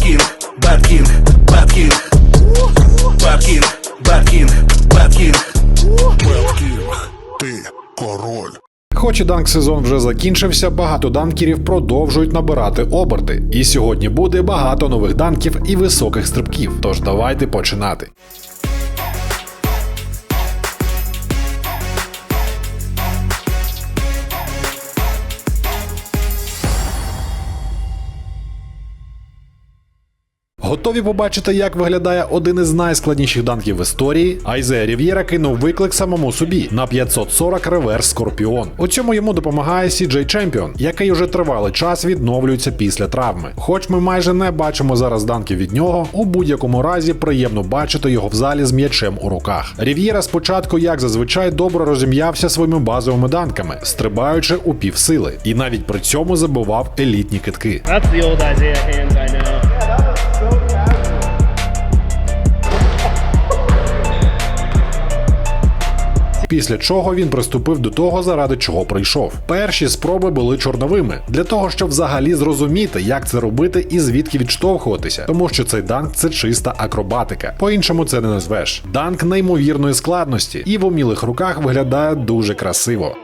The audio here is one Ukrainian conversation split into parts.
Бэткинг, Бэткинг, Бэткинг, Бэткинг, Бэткинг, Бэткинг, Бэткинг, Ти король. Хоч і данк сезон вже закінчився, багато данкерів продовжують набирати оберти. І сьогодні буде багато нових данків і високих стрибків. Тож давайте починати. Готові побачити, як виглядає один із найскладніших данків в історії. Айзе Рів'єра кинув виклик самому собі на 540 реверс Скорпіон. У цьому йому допомагає CJ Champion, який уже тривалий час відновлюється після травми. Хоч ми майже не бачимо зараз данків від нього, у будь-якому разі приємно бачити його в залі з м'ячем у руках. Рів'єра спочатку, як зазвичай, добре розім'явся своїми базовими данками, стрибаючи у півсили, і навіть при цьому забивав елітні китки. That's the old Isaiah hands I know. Після чого він приступив до того, заради чого прийшов. Перші спроби були чорновими для того, щоб взагалі зрозуміти, як це робити і звідки відштовхуватися, тому що цей данк це чиста акробатика. По-іншому це не назвеш. Данк неймовірної складності і в умілих руках виглядає дуже красиво.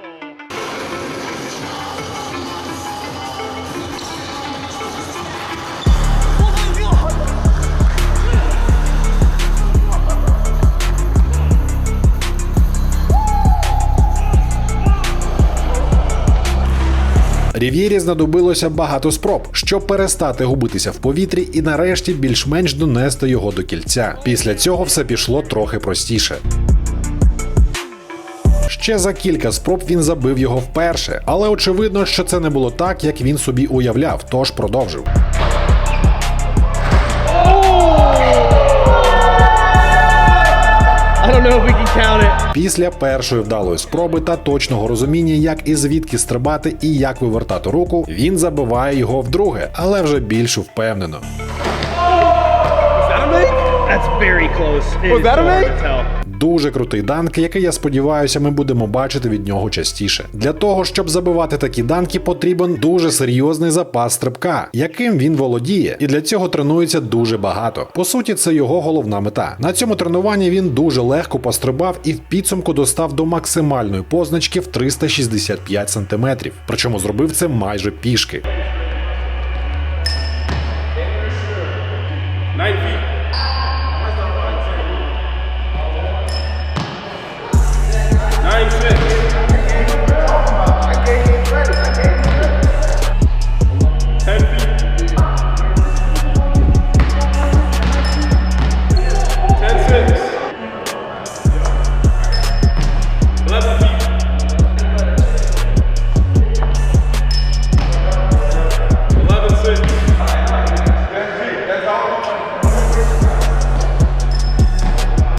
Рів'єрі знадобилося багато спроб, щоб перестати губитися в повітрі і нарешті більш-менш донести його до кільця. Після цього все пішло трохи простіше. Ще за кілька спроб він забив його вперше, але очевидно, що це не було так, як він собі уявляв, тож продовжив. Після першої вдалої спроби та точного розуміння, як і звідки стрибати і як вивертати руку, він забиває його вдруге, але вже більш впевнено. That's very close. It Was that hard to tell. Дуже крутий данк, який я сподіваюся, ми будемо бачити від нього частіше. Для того, щоб забивати такі данки, потрібен дуже серйозний запас стрибка, яким він володіє, і для цього тренується дуже багато. По суті, це його головна мета. На цьому тренуванні він дуже легко пострибав і в підсумку достав до максимальної позначки в 365 см. Причому зробив це майже пішки.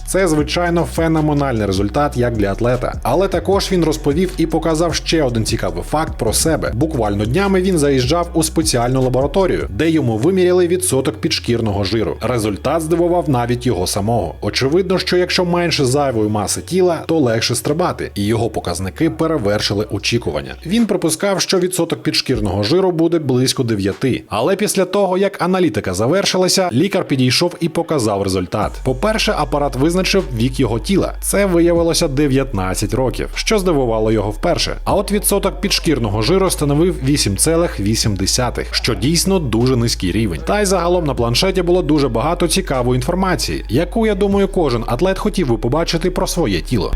Це звичайно феноменальний результат як для атлета. Але також він розповів і показав ще один цікавий факт про себе. Буквально днями він заїжджав у спеціальну лабораторію, де йому виміряли відсоток підшкірного жиру. Результат здивував навіть його самого. Очевидно, що якщо менше зайвої маси тіла, то легше стрибати, і його показники перевершили очікування. Він припускав, що відсоток підшкірного жиру буде близько 9. Але після того, як аналітика завершилася, лікар підійшов і показав результат. По-перше, апарат визначив вік його тіла. Це виявилося 19 років, що здивувало його вперше. А от відсоток підшкірного жиру становив 8,8, що дійсно дуже низький рівень. Та й загалом на планшеті було дуже багато цікавої інформації, яку я думаю, кожен атлет хотів би побачити про своє тіло.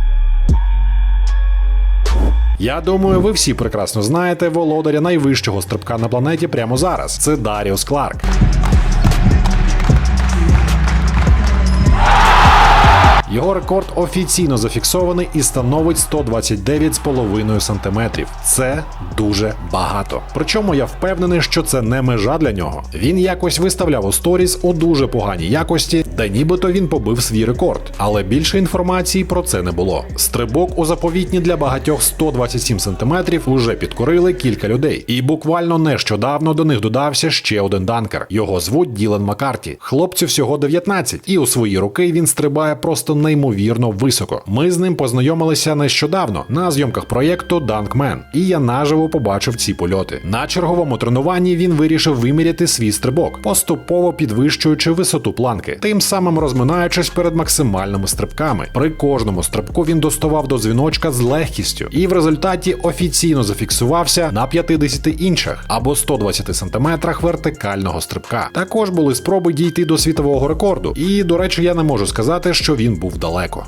Я думаю, ви всі прекрасно знаєте володаря найвищого стрибка на планеті прямо зараз. Це Даріус Кларк. Його рекорд офіційно зафіксований і становить 129,5 см. Це дуже багато. Причому я впевнений, що це не межа для нього. Він якось виставляв у сторіс у дуже поганій якості, де нібито він побив свій рекорд. Але більше інформації про це не було. Стрибок у заповітні для багатьох 127 см уже підкорили кілька людей. І буквально нещодавно до них додався ще один данкер. Його звуть Ділан Маккарті. Хлопцю всього 19, і у свої роки він стрибає просто неймовірно високо. Ми з ним познайомилися нещодавно на зйомках проєкту Dunkman, і я наживо побачив ці польоти. На черговому тренуванні він вирішив виміряти свій стрибок, поступово підвищуючи висоту планки, тим самим розминаючись перед максимальними стрибками. При кожному стрибку він доставав до дзвіночка з легкістю і в результаті офіційно зафіксувався на 50 інших або 120 сантиметрах вертикального стрибка. Також були спроби дійти до світового рекорду, і до речі, я не можу сказати, що він був далеко.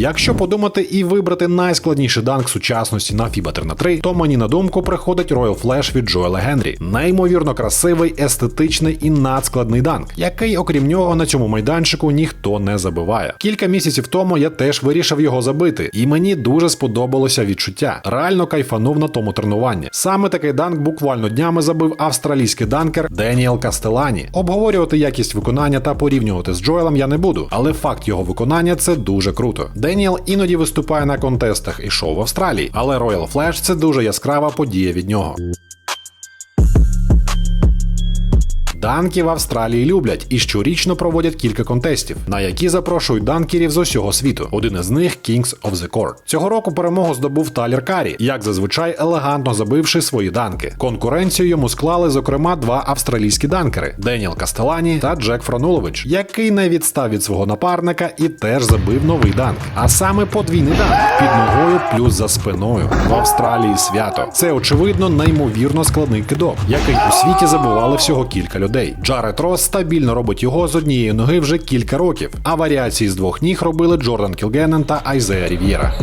Якщо подумати і вибрати найскладніший данк сучасності на FIBA 3 на 3 то мені на думку приходить Royal Flash від Джоела Генрі. Неймовірно красивий, естетичний і надскладний данк, який, окрім нього, на цьому майданчику ніхто не забиває. Кілька місяців тому я теж вирішив його забити, і мені дуже сподобалося відчуття. Реально кайфанув на тому тренуванні. Саме такий данк буквально днями забив австралійський данкер Деніел Кастелані. Обговорювати якість виконання та порівнювати з Джоелом я не буду, але факт його виконання це дуже круто. Деніел іноді виступає на контестах і шоу в Австралії, але Royal Flash – це дуже яскрава подія від нього. Данки в Австралії люблять і щорічно проводять кілька контестів, на які запрошують данкерів з усього світу. Один із них Kings of the Court. Цього року перемогу здобув Талір Карі, як зазвичай елегантно забивши свої данки. Конкуренцію йому склали, зокрема, два австралійські данкери Деніел Кастелані та Джек Франулович, який не відстав від свого напарника і теж забив новий данк. А саме подвійний данк під ногою плюс за спиною. В Австралії свято. Це очевидно неймовірно складний кидок, який у світі забували всього кілька людей людей. Джаред Рос стабільно робить його з однієї ноги вже кілька років, а варіації з двох ніг робили Джордан Кілгенен та Айзея Рів'єра.